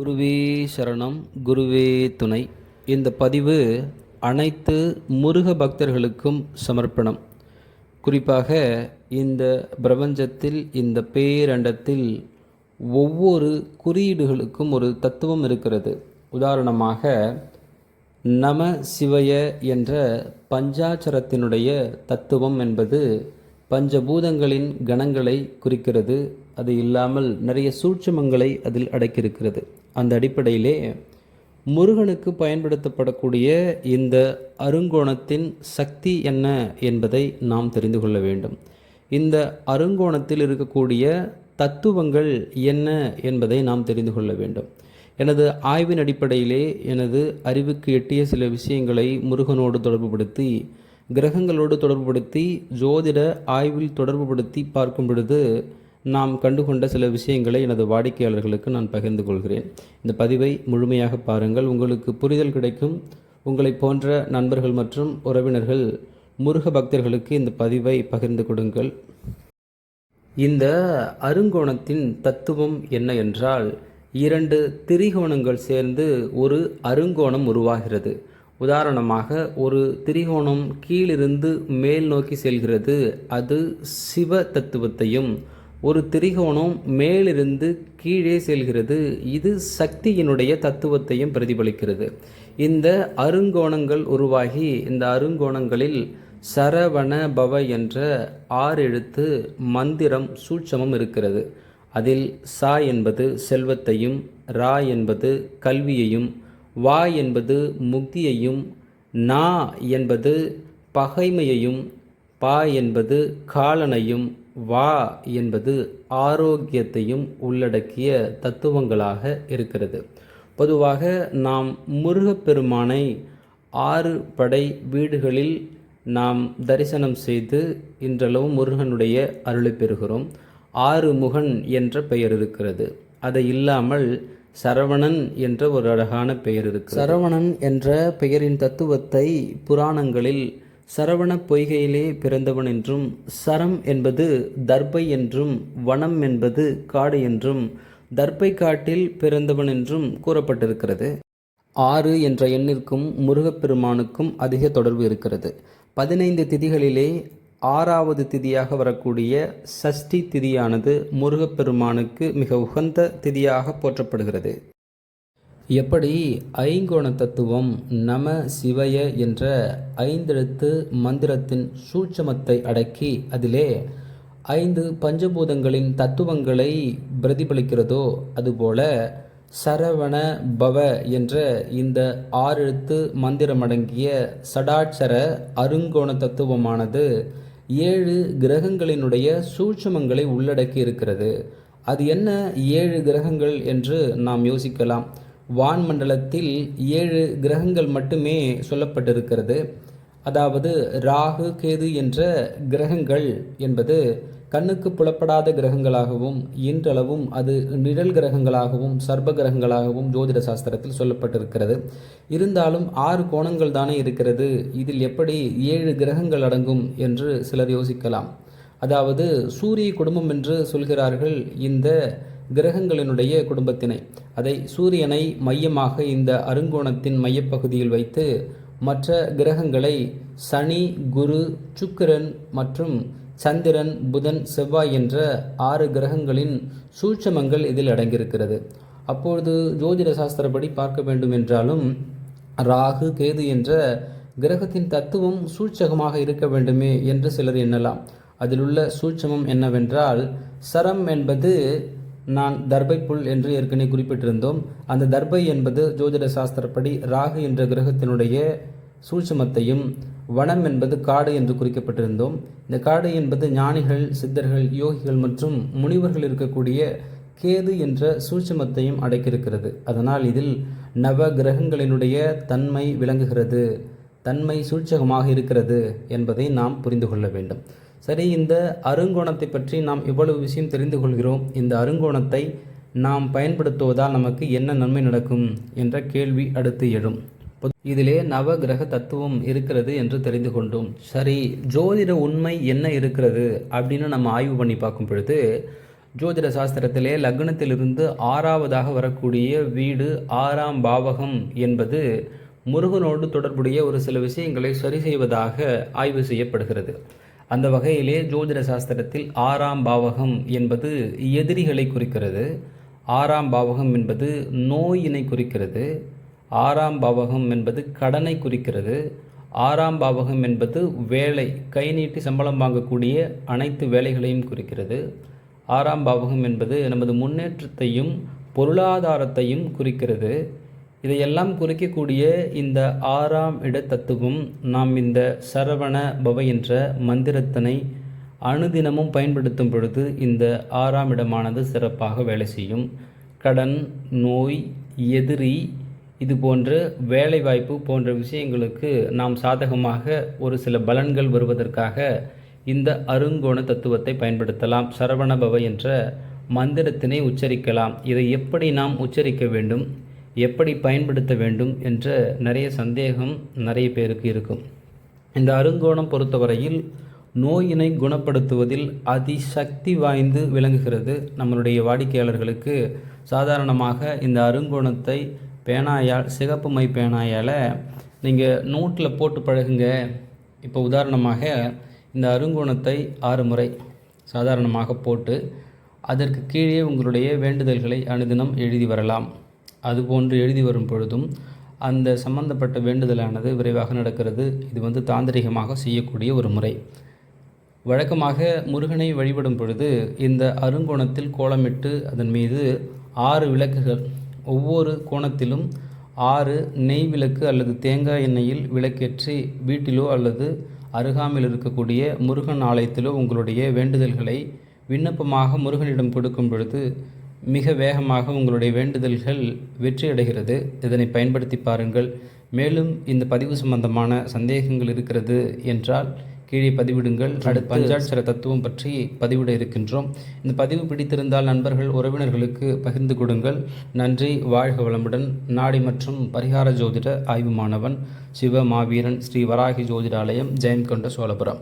குருவே சரணம் குருவே துணை. இந்த பதிவு அனைத்து முருக பக்தர்களுக்கும் சமர்ப்பணம். குறிப்பாக இந்த பிரபஞ்சத்தில் இந்த பேரண்டத்தில் ஒவ்வொரு குறியீடுகளுக்கும் ஒரு தத்துவம் இருக்கிறது. உதாரணமாக நம சிவய என்ற பஞ்சாச்சரத்தினுடைய தத்துவம் என்பது பஞ்சபூதங்களின் கணங்களை குறிக்கிறது. அது இல்லாமல் நிறைய சூட்சுமங்களை அதில் அடக்கியிருக்கிறது. அந்த அடிப்படையிலே முருகனுக்கு பயன்படுத்தப்படக்கூடிய இந்த அருங்கோணத்தின் சக்தி என்ன என்பதை நாம் தெரிந்து கொள்ள வேண்டும். இந்த அருங்கோணத்தில் இருக்கக்கூடிய தத்துவங்கள் என்ன என்பதை நாம் தெரிந்து கொள்ள வேண்டும். எனது ஆய்வின் அடிப்படையிலே எனது அறிவுக்கு எட்டிய சில விஷயங்களை முருகனோடு தொடர்புபடுத்தி கிரகங்களோடு தொடர்புபடுத்தி ஜோதிட ஆய்வில் தொடர்புபடுத்தி பார்க்கும் பொழுது நாம் கண்டுகொண்ட சில விஷயங்களை எனது வாடிக்கையாளர்களுக்கு நான் பகிர்ந்து கொள்கிறேன். இந்த பதிவை முழுமையாக பாருங்கள். உங்களுக்கு புரிதல் கிடைக்கும். உங்களை போன்ற நண்பர்கள் மற்றும் உறவினர்கள் முருக பக்தர்களுக்கு இந்த பதிவை பகிர்ந்து கொடுங்கள். இந்த அருங்கோணத்தின் தத்துவம் என்ன என்றால் இரண்டு திரிகோணங்கள் சேர்ந்து ஒரு அருங்கோணம் உருவாகிறது. உதாரணமாக ஒரு திரிகோணம் கீழிருந்து மேல் நோக்கி செல்கிறது. அது சிவ தத்துவத்தையும் ஒரு திரிகோணம் மேலிருந்து கீழே செல்கிறது. இது சக்தியினுடைய தத்துவத்தையும் பிரதிபலிக்கிறது. இந்த அருங்கோணங்கள் உருவாகி இந்த அருங்கோணங்களில் சரவண பவ என்ற ஆறு எழுத்து மந்திரம் சூட்சமம் இருக்கிறது. அதில் சா என்பது செல்வத்தையும் ரா என்பது கல்வியையும் வா என்பது முக்தியையும் நா என்பது பகைமையையும் பா என்பது காலனையும் வா என்பது ஆரோக்கியத்தையும் உள்ளடக்கிய தத்துவங்களாக இருக்கிறது. பொதுவாக நாம் முருகப்பெருமானை ஆறு படை வீடுகளில் நாம் தரிசனம் செய்து இன்றளவும் முருகனுடைய அருளை பெறுகிறோம். ஆறு முகன் என்ற பெயர் இருக்கிறது. அதை இல்லாமல் சரவணன் என்ற ஒரு அழகான பெயர் இருக்கு சரவணன் என்ற பெயரின் தத்துவத்தை புராணங்களில் சரவண பொய்கையிலே பிறந்தவன் என்றும் சரம் என்பது தர்பை என்றும் வனம் என்பது காடு என்றும் தர்பை காட்டில் பிறந்தவன் என்றும் கூறப்பட்டிருக்கிறது. ஆறு என்ற எண்ணிற்கும் முருகப்பெருமானுக்கும் அதிக தொடர்பு இருக்கிறது. பதினைந்து திதிகளிலே ஆறாவது திதியாக வரக்கூடிய சஷ்டி திதியானது முருகப்பெருமானுக்கு மிக உகந்த திதியாக போற்றப்படுகிறது. எப்படி ஐங்கோண தத்துவம் நம சிவய என்ற ஐந்தெழுத்து மந்திரத்தின் சூட்சமத்தை அடக்கி அதிலே ஐந்து பஞ்சபூதங்களின் தத்துவங்களை பிரதிபலிக்கிறதோ அதுபோல சரவண பவ என்ற இந்த ஆறெழுத்து மந்திரமடங்கிய சடாட்சர அருங்கோண தத்துவமானது ஏழு கிரகங்களினுடைய சூட்சமங்களை உள்ளடக்கி இருக்கிறது அது என்ன ஏழு கிரகங்கள் என்று நாம் யோசிக்கலாம். வான்மண்டலத்தில் ஏழு கிரகங்கள் மட்டுமே சொல்லப்பட்டிருக்கிறது. அதாவது ராகு கேது என்ற கிரகங்கள் என்பது கண்ணுக்கு புலப்படாத கிரகங்களாகவும் இன்றளவும் அது நிழல் கிரகங்களாகவும் சர்ப கிரகங்களாகவும் ஜோதிட சாஸ்திரத்தில் சொல்லப்பட்டிருக்கிறது. இருந்தாலும் ஆறு கோணங்கள் தானே இருக்கிறது. இதில் எப்படி ஏழு கிரகங்கள் அடங்கும் என்று சிலர் யோசிக்கலாம். அதாவது சூரிய குடும்பம் என்று சொல்கிறார்கள். இந்த கிரகங்களினுடைய குடும்பத்தினை அதை சூரியனை மையமாக இந்த அருங்கோணத்தின் மையப்பகுதியில் வைத்து மற்ற கிரகங்களை சனி குரு சுக்கிரன் மற்றும் சந்திரன் புதன் செவ்வாய் என்ற ஆறு கிரகங்களின் சூட்சமங்கள் இதில் அடங்கியிருக்கிறது. அப்பொழுது ஜோதிட சாஸ்திரப்படி பார்க்க வேண்டும் என்றாலும் ராகு கேது என்ற கிரகத்தின் தத்துவம் சூட்சகமாக இருக்க வேண்டுமே என்று சிலர் எண்ணலாம். அதில் உள்ள சூட்சமம் என்னவென்றால் சரம் என்பது நான் தர்பை புல் என்று ஏற்கனவே குறிப்பிட்டிருந்தோம். அந்த தர்பை என்பது ஜோதிட சாஸ்திரப்படி ராகு என்ற கிரகத்தினுடைய சூட்சமத்தையும் வனம் என்பது காடு என்று குறிக்கப்பட்டிருந்தோம். இந்த காடு என்பது ஞானிகள் சித்தர்கள் யோகிகள் மற்றும் முனிவர்கள் இருக்கக்கூடிய கேது என்ற சூட்சமத்தையும் அடைக்கிருக்கிறது. அதனால் இதில் நவ கிரகங்களினுடைய தன்மை விளங்குகிறது தன்மை சூட்சகமாக இருக்கிறது என்பதை நாம் புரிந்து கொள்ள வேண்டும். சரி இந்த அருங்கோணத்தை பற்றி நாம் இவ்வளவு விஷயம் தெரிந்து கொள்கிறோம். இந்த அருங்கோணத்தை நாம் பயன்படுத்துவதால் நமக்கு என்ன நன்மை நடக்கும் என்ற கேள்வி அடுத்து எழும். இதிலே நவ கிரக தத்துவம் இருக்கிறது என்று தெரிந்து கொண்டோம். சரி ஜோதிட உண்மை என்ன இருக்கிறது அப்படின்னு நம்ம ஆய்வு பண்ணி பார்க்கும் பொழுது ஜோதிட சாஸ்திரத்திலே லக்னத்திலிருந்து ஆறாவதாக வரக்கூடிய வீடு ஆறாம் பாவகம் என்பது முருகனோடு தொடர்புடைய ஒரு சில விஷயங்களை சரி செய்வதாக ஆய்வு செய்யப்படுகிறது. அந்த வகையிலே ஜோதிட சாஸ்திரத்தில் ஆறாம் பாவகம் என்பது எதிரிகளை குறிக்கிறது. ஆறாம் பாவகம் என்பது நோயினை குறிக்கிறது. ஆறாம் பாவகம் என்பது கடனை குறிக்கிறது. ஆறாம் பாவகம் என்பது வேலை கை நீட்டி சம்பளம் வாங்கக்கூடிய அனைத்து வேலைகளையும் குறிக்கிறது. ஆறாம் பாவகம் என்பது நமது முன்னேற்றத்தையும் பொருளாதாரத்தையும் குறிக்கிறது. இதையெல்லாம் குறிக்கக்கூடிய இந்த ஆறாம் இட தத்துவம் நாம் இந்த சரவண பவ என்ற மந்திரத்தினை அனுதினமும் பயன்படுத்தும் பொழுது இந்த ஆறாம் இடமானது சிறப்பாக வேலை செய்யும். கடன் நோய் எதிரி இது போன்ற வேலைவாய்ப்பு போன்ற விஷயங்களுக்கு நாம் சாதகமாக ஒரு சில பலன்கள் வருவதற்காக இந்த அருங்கோண தத்துவத்தை பயன்படுத்தலாம். சரவணபவ என்ற மந்திரத்தினை உச்சரிக்கலாம். இதை எப்படி நாம் உச்சரிக்க வேண்டும்? எப்படி பயன்படுத்த வேண்டும் என்ற நிறைய சந்தேகம் நிறைய பேருக்கு இருக்கும். இந்த அருங்கோணம் பொறுத்தவரையில் நோயினை குணப்படுத்துவதில் அதிசக்தி வாய்ந்து விளங்குகிறது நம்மளுடைய வாடிக்கையாளர்களுக்கு. சாதாரணமாக இந்த அருங்கோணத்தை பேனாயால் சிகப்பு மை பேனாயால் நீங்கள் நோட்டில் போட்டு பழகுங்க. இப்போ உதாரணமாக இந்த அருங்கோணத்தை ஆறு முறை சாதாரணமாக போட்டு அதற்கு கீழே உங்களுடைய வேண்டுதல்களை அனுதினம் எழுதி வரலாம். அதுபோன்று எழுதி வரும் பொழுதும் அந்த சம்பந்தப்பட்ட வேண்டுதலானது விரைவாக நடக்கிறது. இது வந்து தாந்திரிகமாக செய்யக்கூடிய ஒரு முறை. வழக்கமாக முருகனை வழிபடும் பொழுது இந்த அருங்கோணத்தில் கோலமிட்டு அதன் மீது ஆறு விளக்குகள் ஒவ்வொரு கோணத்திலும் ஆறு நெய் விளக்கு அல்லது தேங்காய் எண்ணெயில் விளக்கேற்றி வீட்டிலோ அல்லது அருகாமையில் இருக்கக்கூடிய முருகன் ஆலயத்திலோ உங்களுடைய வேண்டுதல்களை விண்ணப்பமாக முருகனிடம் கொடுக்கும் பொழுது மிக வேகமாக உங்களுடைய வேண்டுதல்கள் வெற்றியடைகிறது. இதனை பயன்படுத்தி பாருங்கள். மேலும் இந்த பதிவு சம்பந்தமான சந்தேகங்கள் இருக்கிறது என்றால் கீழே பதிவிடுங்கள். அடுத்து பஞ்சாட்சர தத்துவம் பற்றி பதிவிட இருக்கின்றோம். இந்த பதிவு பிடித்திருந்தால் நண்பர்கள் உறவினர்களுக்கு பகிர்ந்து கொடுங்கள். நன்றி வாழ்க வளமுடன். நாடி மற்றும் பரிகார ஜோதிட ஆய்வு மாணவன் சிவ மாவீரன் ஸ்ரீ வராகி ஜோதிடாலயம் ஜெயந்த் கொண்ட சோழபுரம்.